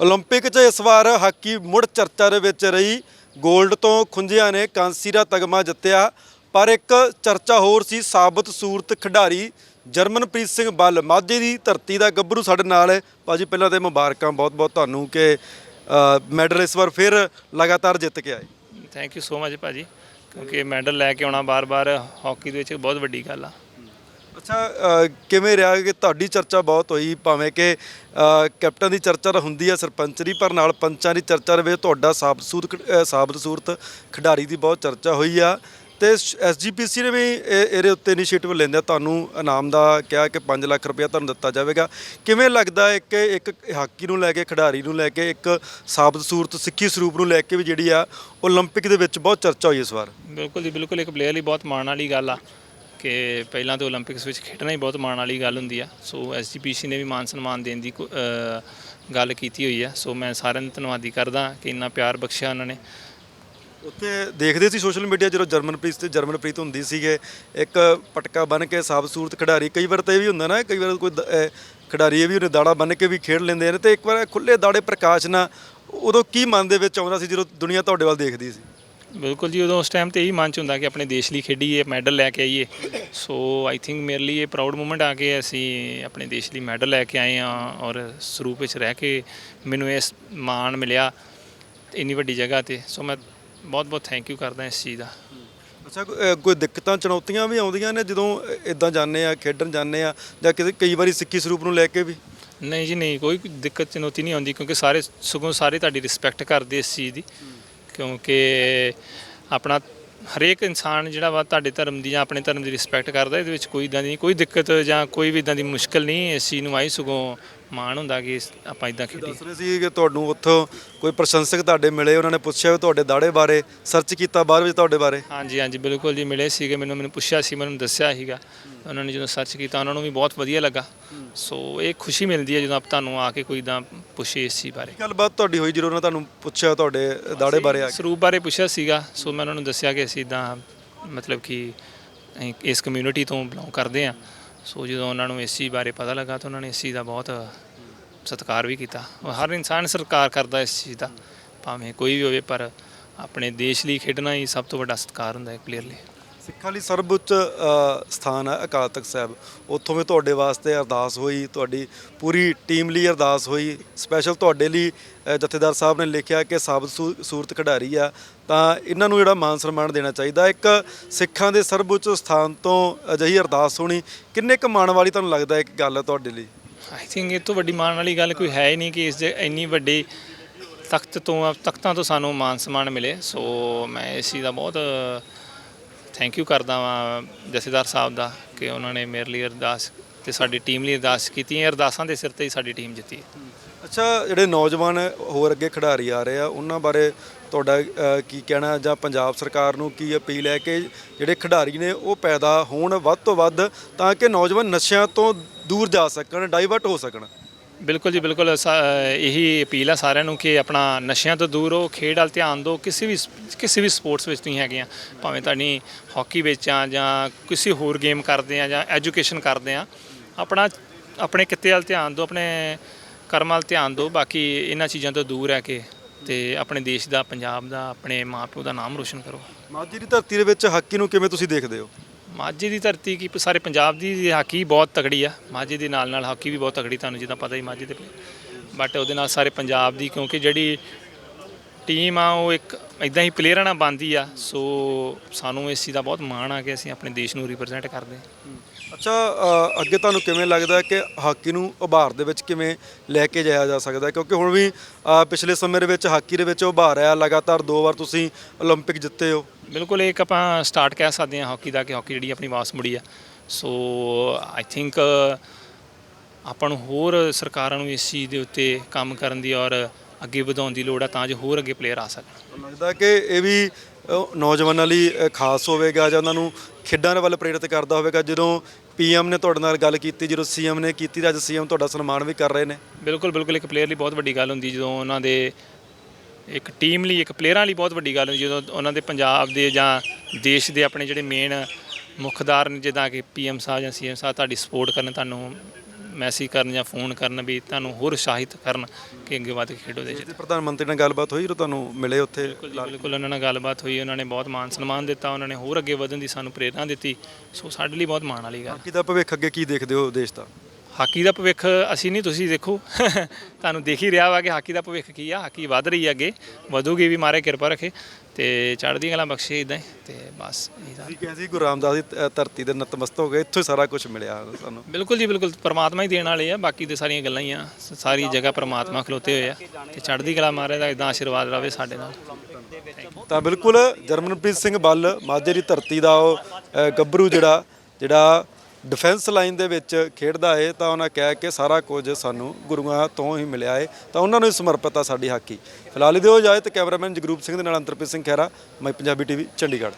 Olympic 'ਚ ਇਸ ਵਾਰ hockey ਮੁੜ ਚਰਚਾ ਦੇ ਵਿੱਚ ਰਹੀ 골ਡ ਤੋਂ ਖੁੰਝਿਆਂ ਨੇ ਕਾਂਸੀ ਦਾ ਤਗਮਾ ਜਿੱਤਿਆ ਪਰ ਇੱਕ ਚਰਚਾ ਹੋਰ ਸੀ ਸਾਬਤ ਸੂਰਤ ਖਿਡਾਰੀ ਜਰਮਨਪ੍ਰੀਤ ਸਿੰਘ ਬੱਲ ਮਾਝੇ ਦੀ ਧਰਤੀ ਦਾ ਗੱਭਰੂ ਸਾਡੇ ਨਾਲ ਹੈ ਭਾਜੀ ਪਹਿਲਾਂ ਤੇ ਮੁਬਾਰਕਾਂ ਬਹੁਤ-ਬਹੁਤ ਤੁਹਾਨੂੰ ਕਿ ਮੈਡਲ ਇਸ ਵਾਰ ਫਿਰ ਲਗਾਤਾਰ ਜਿੱਤ ਕੇ ਆਏ ਥੈਂਕ ਯੂ ਸੋ ਮਚ ਭਾਜੀ ਕਿਉਂਕਿ ਮੈਡਲ ਲੈ ਕੇ ਆਉਣਾ ਬਾਰ-ਬਾਰ ਹਾਕੀ ਦੇ ਵਿੱਚ ਬਹੁਤ ਵੱਡੀ ਗੱਲ ਆ ਅੱਛਾ ਅ, ਕਿਵੇਂ ਰਿਹਾ ਕਿ ਤੁਹਾਡੀ ਚਰਚਾ ਬਹੁਤ ਹੋਈ ਭਾਵੇਂ ਕਿ ਅ, ਕੈਪਟਨ ਦੀ ਚਰਚਾ ਤਾਂ ਹੁੰਦੀ ਹੈ ਸਰਪੰਚ ਦੀ ਪਰ ਨਾਲ ਪੰਚਾਂ ਦੀ ਚਰਚਾ ਦੇ ਵਿੱਚ ਤੁਹਾਡਾ ਸਾਬਤ ਸੂਰਤ ਖ- ਅ, ਸਾਬਤ ਸੂਰਤ ਖਿਡਾਰੀ ਦੀ ਬਹੁਤ ਚਰਚਾ ਹੋਈ ਆ ਤੇ ਐਸਜੀਪੀਸੀ ਨੇ ਵੀ ਇਹ- ਇਹਦੇ ਉੱਤੇ ਇਨੀਸ਼ੀਏਟਿਵ ਲੈਂਦਾ ਤੁਹਾਨੂੰ ਇਨਾਮ ਦਾ ਕਿਹਾ ਕਿ 5 ਲੱਖ ਰੁਪਇਆ ਤੁਹਾਨੂੰ ਦਿੱਤਾ ਜਾਵੇਗਾ ਕਿਵੇਂ ਲੱਗਦਾ ਹੈ ਕਿ ਇੱਕ ਹਾਕੀ ਨੂੰ ਲੈ ਕੇ ਖਿਡਾਰੀ ਨੂੰ ਲੈ ਕੇ ਇੱਕ ਸਾਬਤ ਸੂਰਤ ਸਿੱਖੀ ਸਰੂਪ ਨੂੰ ਲੈ ਕੇ ਵੀ ਜਿਹੜੀ ਆ 올림픽 ਦੇ ਵਿੱਚ ਬਹੁਤ ਚਰਚਾ ਹੋਈ ਇਸ ਵਾਰ ਬਿਲਕੁਲ ਜੀ ਬਿਲਕੁਲ ਇੱਕ ਪਲੇਅਰ ਲਈ ਬਹੁਤ ਮਾਣ ਵਾਲੀ ਗੱਲ ਆ ਕਿ ਪਹਿਲਾਂ ਤੇ 올림픽ਸ ਵਿੱਚ ਖੇਡਣਾ ਹੀ ਬਹੁਤ ਮਾਣ ਵਾਲੀ ਗੱਲ ਹੁੰਦੀ ਆ। ਸੋ ਐਸਜੀਪੀਸੀ ਨੇ ਵੀ ਮਾਨ ਸਨਮਾਨ ਦੇਣ ਦੀ ਕੋ- ਗੱਲ ਕੀਤੀ ਹੋਈ ਆ। ਸੋ ਮੈਂ ਸਾਰਿਆਂ ਨੂੰ ਧੰਨਵਾਦੀ ਕਰਦਾ ਕਿ ਇੰਨਾ ਪਿਆਰ ਬਖਸ਼ਿਆ ਉਹਨਾਂ ਨੇ। ਉੱਥੇ ਦੇਖਦੇ ਸੀ ਸੋਸ਼ਲ ਮੀਡੀਆ ਜਦੋਂ ਜਰਮਨਪ੍ਰੀਤ ਤੇ ਜਰਮਨਪ੍ਰੀਤ ਹੁੰਦੀ ਸੀਗੇ, ਇੱਕ ਪਟਕਾ ਬਨ ਕੇ ਸਾਬਸੂਰਤ ਖਿਡਾਰੀ, ਕਈ ਵਾਰ ਤਾਂ ਇਹ ਵੀ ਹੁੰਦਾ ਨਾ, ਕਈ ਵਾਰ ਕੋਈ ਖਿਡਾਰੀ ਇਹ ਵੀ ਉਹਨੇ ਦਾੜਾ ਬੰਨ ਕੇ ਵੀ ਖੇਡ ਲੈਂਦੇ ਨੇ ਤੇ ਇੱਕ ਵਾਰ ਖੁੱਲੇ ਦਾੜੇ ਪ੍ਰਕਾਸ਼ ਨਾਲ ਉਦੋਂ ਕੀ ਮਨ ਦੇ ਵਿੱਚ ਆਉਂਦਾ ਸੀ ਜਦੋਂ ਦੁਨੀਆ ਤੁਹਾਡੇ ਵੱਲ ਦੇਖਦੀ ਸੀ? ਬਿਲਕੁਲ ਜੀ ਉਦੋਂ ਉਸ ਟਾਈਮ ਤੇ ਇਹੀ ਮਨ ਚ ਹੁੰਦਾ ਕਿ ਆਪਣੇ ਦੇਸ਼ ਲਈ ਖੇਡੀਏ ਮੈਡਲ ਲੈ ਕੇ ਆਈਏ। ਸੋ ਆਈ ਥਿੰਕ ਮੇਰੇ ਲਈ ਇਹ ਪ੍ਰਾਊਡ ਮੂਮੈਂਟ ਆ ਕੇ ਅਸੀਂ ਆਪਣੇ ਦੇਸ਼ ਲਈ ਮੈਡਲ ਲੈ ਕੇ ਆਏ ਆ ਔਰ ਸਰੂਪ ਵਿੱਚ ਰਹਿ ਕੇ ਮੈਨੂੰ ਇਸ ਮਾਣ ਮਿਲਿਆ ਇੰਨੀ ਵੱਡੀ ਜਗ੍ਹਾ ਤੇ। ਸੋ ਮੈਂ ਬਹੁਤ ਬਹੁਤ ਥੈਂਕ ਯੂ ਕਰਦਾ ਇਸ ਚੀਜ਼ ਦਾ। ਅੱਛਾ ਕੋ- ਕੋਈ ਦਿੱਕਤਾਂ ਚੁਣੌਤੀਆਂ ਵੀ ਆਉਂਦੀਆਂ ਨੇ ਜਦੋਂ ਇਦਾਂ ਜਾਂਦੇ ਆ ਖੇਡਣ ਜਾਂਦੇ ਆ ਜਾਂ ਕਿਸੇ ਕਈ ਵਾਰੀ ਸਿੱਖੀ ਸਰੂਪ ਨੂੰ ਲੈ ਕੇ ਵੀ? ਨਹੀਂ ਜੀ ਨਹੀਂ ਕੋਈ ਦਿੱਕਤ ਚੁਣੌਤੀ ਨਹੀਂ ਆਉਂਦੀ ਕਿਉਂਕਿ ਸਾਰੇ ਸਗੋਂ ਸਾਰੇ ਤੁਹਾਡੀ ਰਿਸਪੈਕਟ ਕਰਦੇ ਇਸ ਚੀਜ਼ ਦੀ। ਕਿਉਂਕਿ ਆਪਣਾ ਹਰੇਕ ਇਨਸਾਨ ਜਿਹੜਾ ਵਾ ਤੁਹਾਡੇ ਧਰਮ ਦੀ ਜਾਂ ਆਪਣੇ ਧਰਮ ਦੀ ਰਿਸਪੈਕਟ ਕਰਦਾ, ਇਹਦੇ ਵਿੱਚ ਕੋਈ ਇਦਾਂ ਦੀ ਕੋਈ ਦਿੱਕਤ ਜਾਂ ਕੋਈ ਵੀ ਇਦਾਂ ਦੀ ਮੁਸ਼ਕਲ ਨਹੀਂ ਇਸ ਚੀਜ਼ ਨੂੰ ਆਈ ਸਗੋਂ ਮਾਣ ਹੁੰਦਾ ਕਿ ਇਸ- ਆਪਾਂ ਇਦਾਂ ਖੇਡੀ। ਦੱਸ ਰਹੇ ਸੀ ਕਿ ਤੁਹਾਨੂੰ ਉੱਥੋਂ ਕੋਈ ਪ੍ਰਸ਼ੰਸਕ ਤੁਹਾਡੇ ਮਿਲੇ ਉਹਨਾਂ ਨੇ ਪੁੱਛਿਆ ਵੀ ਤੁਹਾਡੇ ਦਾੜੇ ਬਾਰੇ ਸਰਚ ਕੀਤਾ ਬਾਅਦ ਵਿੱਚ ਤੁਹਾਡੇ ਬਾਰੇ? ਹਾਂਜੀ ਹਾਂਜੀ ਬਿਲਕੁਲ ਜੀ ਮਿਲੇ ਸੀਗੇ ਮੈਨੂੰ ਮੈਨੂੰ ਪੁੱਛਿਆ ਸੀ ਮੈਨੂੰ ਦੱਸਿਆ ਸੀਗਾ। ਉਹਨਾਂ ਨੇ ਜਦੋਂ ਸਰਚ ਕੀਤਾ ਉਹਨਾਂ ਨੂੰ ਵੀ ਬਹੁਤ ਵਧੀਆ ਲੱਗਾ। ਸੋ ਇਹ ਖੁਸ਼ੀ ਮਿਲਦੀ ਹੈ ਜਦੋਂ ਆਪ ਤੁਹਾਨੂੰ ਆ ਕੇ ਕੋਈ ਇਦਾਂ ਪੁੱਛੇ ਇਸ ਚੀਜ਼ ਬਾਰੇ। ਗੱਲਬਾਤ ਤੁਹਾਡੀ ਹੋਈ ਜਦੋਂ ਉਹਨਾਂ ਤੁਹਾਨੂੰ ਪੁੱਛਿਆ ਤੁਹਾਡੇ ਦਾੜੇ ਬਾਰੇ ਆ ਕੇ? ਸਰੂਪ ਬਾਰੇ ਪੁੱਛਿਆ ਸੀਗਾ। ਸੋ ਮੈਂ ਉਹਨਾਂ ਨੂੰ ਦੱਸਿਆ ਕਿ ਅਸੀਂ ਇਦਾਂ ਮਤਲਬ ਕਿ ਅਸੀਂ ਇਸ ਕਮਿਊਨਿਟੀ ਤੋਂ ਬਿਲੋਂਗ ਕਰਦੇ ਆ ਸੋ ਜਦੋਂ ਉਹਨਾਂ ਨੂੰ ਇਸ ਚੀਜ਼ ਬਾਰੇ ਪਤਾ ਲੱਗਾ ਤਾਂ ਉਹਨਾਂ ਨੇ ਇਸ ਚੀਜ਼ ਦਾ ਬਹੁਤ ਸਤਿਕਾਰ ਵੀ ਕੀਤਾ। ਹਰ ਇਨਸਾਨ ਸਤਿਕਾਰ ਕਰਦਾ ਇਸ ਚੀਜ਼ ਦਾ। ਭਾਵੇਂ ਕੋਈ ਵੀ ਹੋਵੇ, ਪਰ ਆਪਣੇ ਦੇਸ਼ ਲਈ ਖੇਡਣਾ ਹੀ ਸਭ ਤੋਂ ਵੱਡਾ ਸਤਿਕਾਰ ਹੁੰਦਾ ਹੈ ਪਲੇਅਰ ਲਈ ਸਿੱਖਾਂ ਲਈ ਸਰਵਉੱਚ ਸਥਾਨ ਹੈ ਅਕਾਲ ਤਖਤ ਸਾਹਿਬ। ਉੱਥੋਂ ਵੀ ਤੁਹਾਡੇ ਵਾਸਤੇ ਅਰਦਾਸ ਹੋਈ, ਤੁਹਾਡੀ ਪੂਰੀ ਟੀਮ ਲਈ ਅਰਦਾਸ ਹੋਈ। ਸਪੈਸ਼ਲ ਤੁਹਾਡੇ ਲਈ ਜਥੇਦਾਰ ਸਾਹਿਬ ਨੇ ਲਿਖਿਆ ਕਿ ਸਾਬਤ ਸੂ- ਸੂਰਤ ਖਿਡਾਰੀ ਆ। ਤਾਂ ਇਹਨਾਂ ਨੂੰ ਜਿਹੜਾ ਮਾਨ ਸਨਮਾਨ ਦੇਣਾ ਚਾਹੀਦਾ, ਇੱਕ ਸਿੱਖਾਂ ਦੇ ਸਰਵਉੱਚ ਸਥਾਨ ਤੋਂ ਅਜਿਹੀ ਅਰਦਾਸ ਹੋਣੀ ਕਿੰਨੇ ਕੁ ਮਾਣ ਵਾਲੀ ਤੁਹਾਨੂੰ ਲੱਗਦਾ ਇੱਕ ਗੱਲ ਹੈ ਤੁਹਾਡੇ ਲਈ? ਆਈ ਥਿੰਕ ਇਹ ਤੋਂ ਵੱਡੀ ਮਾਣ ਵਾਲੀ ਗੱਲ ਕੋਈ ਹੈ ਹੀ ਨਹੀਂ ਕਿ ਇਸ ਦੇ ਇੰਨੀ ਵੱਡੀ ਤਖਤ ਤੋਂ, ਤਖਤਾਂ ਤੋਂ ਸਾਨੂੰ ਮਾਨ ਸਨਮਾਨ ਮਿਲੇ। ਸੋ ਮੈਂ ਇਸ ਚੀਜ਼ ਦਾ ਬਹੁਤ ਥੈਂਕ ਯੂ ਕਰਦਾ ਵਾਂ ਜਥੇਦਾਰ ਸਾਹਿਬ ਦਾ ਕਿ ਉਹਨਾਂ ਨੇ ਮੇਰੇ ਲਈ ਅਰਦਾਸ ਤੇ ਸਾਡੀ ਟੀਮ ਲਈ ਅਰਦਾਸ ਕੀਤੀ ਹੈ। ਅਰਦਾਸਾਂ ਦੇ ਸਿਰ ਤੇ ਹੀ ਸਾਡੀ ਟੀਮ ਜਿੱਤੀ ਹੈ। ਅੱਛਾ, ਜਿਹੜੇ ਨੌਜਵਾਨ ਹੋਰ ਅੱਗੇ ਖਿਡਾਰੀ ਆ ਰਹੇ ਆ, ਉਹਨਾਂ ਬਾਰੇ ਤੁਹਾਡਾ ਕੀ ਕਹਿਣਾ ਜਾਂ ਪੰਜਾਬ ਸਰਕਾਰ ਨੂੰ ਕੀ ਅਪੀਲ ਹੈ ਕਿ ਜਿਹੜੇ ਖਿਡਾਰੀ ਨੇ ਉਹ ਪੈਦਾ ਹੋਣ ਵੱਧ ਤੋਂ ਵੱਧ ਤਾਂ ਕਿ ਨੌਜਵਾਨ ਨਸ਼ਿਆਂ ਤੋਂ ਦੂਰ ਜਾ ਸਕਣ ਡਾਈਵਰਟ ਹੋ ਸਕਣ? ਬਿਲਕੁਲ ਜੀ, ਬਿਲਕੁਲ, ਸਾ- ਇਹੀ ਅਪੀਲ ਆ ਸਾਰਿਆਂ ਨੂੰ ਕਿ ਆਪਣਾ ਨਸ਼ਿਆਂ ਤੋਂ ਦੂਰ ਹੋ ਖੇਡ ਵੱਲ ਧਿਆਨ ਦਿਓ, ਕਿਸੇ ਵੀ ਕਿਸੇ ਵੀ ਸਪੋਰਟਸ ਵਿੱਚ ਤੁਸੀਂ ਹੈਗੇ ਆ, ਭਾਵੇਂ ਤੁਹਾਡੀ ਹਾਕੀ ਵਿੱਚ ਆ ਜਾਂ ਕਿਸੇ ਹੋਰ ਗੇਮ ਕਰਦੇ ਆ ਜਾਂ ਐਜੂਕੇਸ਼ਨ ਕਰਦੇ ਆ, ਆਪਣਾ, ਆਪਣੇ ਕਿੱਤੇ ਵੱਲ ਧਿਆਨ ਦਿਓ, ਆਪਣੇ ਕਰਮ ਵੱਲ ਧਿਆਨ ਦਿਓ, ਬਾਕੀ ਇਹਨਾਂ ਚੀਜ਼ਾਂ ਤੋਂ ਦੂਰ ਰਹਿ ਕੇ ਤੇ ਆਪਣੇ ਦੇਸ਼ ਦਾ, ਪੰਜਾਬ ਦਾ, ਆਪਣੇ ਮਾਪਿਓ ਦਾ ਨਾਮ ਰੋਸ਼ਨ ਕਰੋ। ਮਾਝੀ ਦੀ ਧਰਤੀ ਦੇ ਵਿੱਚ ਹਾਕੀ ਨੂੰ ਕਿਵੇਂ ਤੁਸੀਂ ਦੇਖਦੇ ਹੋ? ਮਾਝੇ ਦੀ ਧਰਤੀ ਕੀ ਸਾਰੇ ਪੰਜਾਬ ਦੀ ਹਾਕੀ ਬਹੁਤ ਤਗੜੀ ਆ ਮਾਝੇ ਦੇ ਨਾਲ ਨਾਲ ਹਾਕੀ ਵੀ ਬਹੁਤ ਤਗੜੀ ਤੁਹਾਨੂੰ ਜਿੱਦਾਂ ਪਤਾ ਹੀ ਮਾਝੇ ਦੇ ਬਟ ਉਹਦੇ ਨਾਲ ਸਾਰੇ ਪੰਜਾਬ ਦੀ ਕਿਉਂਕਿ ਜਿਹੜੀ ਟੀਮ ਆ ਉਹ ਇੱਕ ਇਦਾਂ ਹੀ ਪਲੇਅਰਾਂ ਨਾਲ ਬਣਦੀ ਆ ਸੋ ਸਾਨੂੰ ਇਸ ਚੀਜ਼ ਦਾ ਬਹੁਤ ਮਾਣ ਆ ਕਿ ਅਸੀਂ ਆਪਣੇ ਦੇਸ਼ ਨੂੰ ਰਿਪਰੈਜ਼ੈਂਟ ਕਰਦੇ ਹਾਂ ਅੱਛਾ ਅ, ਅੱਗੇ ਤੁਹਾਨੂੰ ਕਿਵੇਂ ਲੱਗਦਾ ਕਿ ਹਾਕੀ ਨੂੰ ਉਭਾਰ ਦੇ ਵਿੱਚ ਕਿਵੇਂ ਲੈ ਕੇ ਜਾਇਆ ਜਾ ਸਕਦਾ ਹੈ? ਕਿਉਂਕਿ ਹੁਣ ਵੀ ਅ, ਪਿਛਲੇ ਸਮੇਂ ਦੇ ਵਿੱਚ ਹਾਕੀ ਦੇ ਵਿੱਚ ਉਭਾਰ ਆਇਆ ਲਗਾਤਾਰ ਦੋ ਵਾਰ ਤੁਸੀਂ 올림픽 ਜਿੱਤੇ ਹੋ ਬਿਲਕੁਲ ਇੱਕ ਆਪਾਂ ਸਟਾਰਟ ਕਹਿ ਸਕਦੇ ਹਾਂ ਹਾਕੀ ਦਾ ਕਿ ਹਾਕੀ ਜਿਹੜੀ ਆਪਣੀ ਵਾਸ ਮੁੜੀ ਆ। ਸੋ ਆਈ ਥਿੰਕ ਆਪਾਂ ਨੂੰ ਹੋਰ ਸਰਕਾਰਾਂ ਨੂੰ ਇਸ ਚੀਜ਼ ਦੇ ਉੱਤੇ ਕੰਮ ਕਰਨ ਦੀ ਔਰ ਅੱਗੇ ਵਧਾਉਣ ਦੀ ਲੋੜ ਆ ਤਾਂ ਜੋ ਹੋਰ ਅੱਗੇ ਪਲੇਅਰ ਆ ਸਕਣ। ਲੱਗਦਾ ਕਿ ਇਹ ਵੀ ਨੌਜਵਾਨਾਂ ਲਈ ਖਾਸ ਹੋਵੇਗਾ ਜਾਂ ਉਹਨਾਂ ਨੂੰ ਖੇਡਾਂ ਦੇ ਵੱਲ ਪ੍ਰੇਰਿਤ ਕਰਦਾ ਹੋਵੇਗਾ? ਜਦੋਂ ਪੀਐਮ ਨੇ ਤੁਹਾਡੇ ਨਾਲ ਗੱਲ ਕੀਤੀ ਜਦੋਂ ਸੀਐਮ ਨੇ ਕੀਤੀ ਤਾਂ ਅੱਜ ਸੀਐਮ ਤੁਹਾਡਾ ਸਨਮਾਨ ਵੀ ਕਰ ਰਹੇ ਨੇ। ਬਿਲਕੁਲ ਬਿਲਕੁਲ ਇੱਕ ਪਲੇਅਰ ਲਈ ਬਹੁਤ ਵੱਡੀ ਗੱਲ ਹੁੰਦੀ ਜਦੋਂ ਉਹਨਾਂ ਦੇ ਇੱਕ ਟੀਮ ਲਈ ਇੱਕ ਪਲੇਅਰਾਂ ਲਈ ਬਹੁਤ ਵੱਡੀ ਗੱਲ ਹੁੰਦੀ ਜਦੋਂ ਉਹਨਾਂ ਦੇ ਪੰਜਾਬ ਦੇ ਜਾਂ ਦੇਸ਼ ਦੇ ਆਪਣੇ ਜਿਹੜੇ ਮੇਨ ਮੁੱਖਦਾਰ ਨੇ ਜਿੱਦਾਂ ਕਿ ਪੀਐਮ ਸਾਹਿਬ ਜਾਂ ਸੀਐਮ ਸਾਹਿਬ ਤੁਹਾਡੀ ਸਪੋਰਟ ਕਰਨ ਤੁਹਾਨੂੰ ਮੈਸੇਜ ਕਰਨ ਜਾਂ ਫੋਨ ਕਰਨ ਵੀ ਤੁਹਾਨੂੰ ਹੋਰ ਉਤਸ਼ਾਹਿਤ ਕਰਨ ਕਿ ਅੱਗੇ ਵੱਧ ਕੇ ਖੇਡੋ ਦੇ ਤੇ ਪ੍ਰਧਾਨ ਮੰਤਰੀ ਨਾਲ ਗੱਲਬਾਤ ਹੋਈ ਜਦੋਂ ਤੁਹਾਨੂੰ ਮਿਲੇ ਉੱਥੇ? ਬਿਲਕੁਲ ਜੀ, ਬਿਲਕੁਲ ਉਹਨਾਂ ਨਾਲ ਗੱਲਬਾਤ ਹੋਈ ਉਹਨਾਂ ਨੇ ਬਹੁਤ ਮਾਨ ਸਨਮਾਨ ਦਿੱਤਾ ਉਹਨਾਂ ਨੇ ਹੋਰ ਅੱਗੇ ਵਧਣ ਦੀ ਸਾਨੂੰ ਪ੍ਰੇਰਣਾ ਦਿੱਤੀ। ਸੋ ਸਾਡੇ ਲਈ ਬਹੁਤ ਮਾਣ ਵਾਲੀ ਗੱਲ। ਕਿਦਾ ਭਵਿੱਖ ਅੱਗੇ ਕੀ ਦੇਖਦੇ ਹੋ ਦੇਸ਼ ਦਾ? ਹਾਕੀ ਦਾ ਭਵਿੱਖ ਅਸੀਂ ਨਹੀਂ ਤੁਸੀਂ ਦੇਖੋ। ਤੁਹਾਨੂੰ ਦੇਖ ਹੀ ਰਿਹਾ ਵਾ ਕਿ ਹਾਕੀ ਦਾ ਭਵਿੱਖ ਕੀ ਆ ਹਾਕੀ ਵੱਧ ਰਹੀ ਹੈ ਅੱਗੇ ਵਧੂਗੀ ਵੀ ਮਾਰੇ ਕਿਰਪਾ ਰੱਖੇ। ਤੇ ਚੜ੍ਹਦੀ ਕਲਾ ਬਖਸ਼ੇ ਇਦਾਂ ਤੇ ਬਸ ਇਹਦਾ। ਤੁਸੀਂ ਕਿਹਾ ਸੀ ਗੁਰੂ ਰਾਮਦਾਸ ਦੀ ਧ- ਧਰਤੀ ਦੇ ਨਤਮਸਤਕ ਹੋ ਗਏ ਇੱਥੋਂ ਹੀ ਸਾਰਾ ਕੁਝ ਮਿਲਿਆ ਸਾਨੂੰ। ਬਿਲਕੁਲ ਜੀ ਬਿਲਕੁਲ ਪਰਮਾਤਮਾ ਹੀ ਦੇਣ ਵਾਲੇ ਆ ਬਾਕੀ ਤੇ ਸਾਰੀਆਂ ਗੱਲਾਂ ਹੀ ਆ ਸ- ਸਾਰੀ ਜਗ੍ਹਾ ਪਰਮਾਤਮਾ ਖਲੋਤੇ ਹੋਏ ਆ। ਤੇ ਚੜ੍ਹਦੀ ਕਲਾ ਮਾਰੇ ਦਾ ਇਦਾਂ ਆਸ਼ੀਰਵਾਦ ਰਵੇ ਸਾਡੇ ਨਾਲ। ਤਾਂ ਬਿਲਕੁਲ ਜਰਮਨਪ੍ਰੀਤ ਸਿੰਘ ਬੱਲ ਮਾਝੇ ਦੀ ਧਰਤੀ ਦਾ ਉਹ ਅ, ਗੱਭਰੂ ਜਿਹੜਾ ਜਿਹੜਾ ਡਿਫੈਂਸ ਲਾਈਨ ਦੇ ਵਿੱਚ ਖੇਡਦਾ ਹੈ ਤਾਂ ਉਹਨਾਂ ਕਹਿ ਕੇ ਸਾਰਾ ਕੁਝ ਸਾਨੂੰ ਗੁਰੂਆਂ ਤੋਂ ਹੀ ਮਿਲਿਆ ਹੈ ਤਾਂ ਉਹਨਾਂ ਨੂੰ ਹੀ ਸਮਰਪਿਤ ਆ ਸਾਡੀ ਹਾਕੀ। ਫਿਲਹਾਲ ਦਿਓ ਇਜਾਜ਼ਤ ਕੈਮਰਾਮੈਨ ਜਗਰੂਪ ਸਿੰਘ ਦੇ ਨਾਲ ਅੰਤਰਪ੍ਰੀਤ ਸਿੰਘ ਖਹਿਰਾ, ਮੈਂ ਪੰਜਾਬੀ ਟੀਵੀ, ਚੰਡੀਗੜ੍ਹ।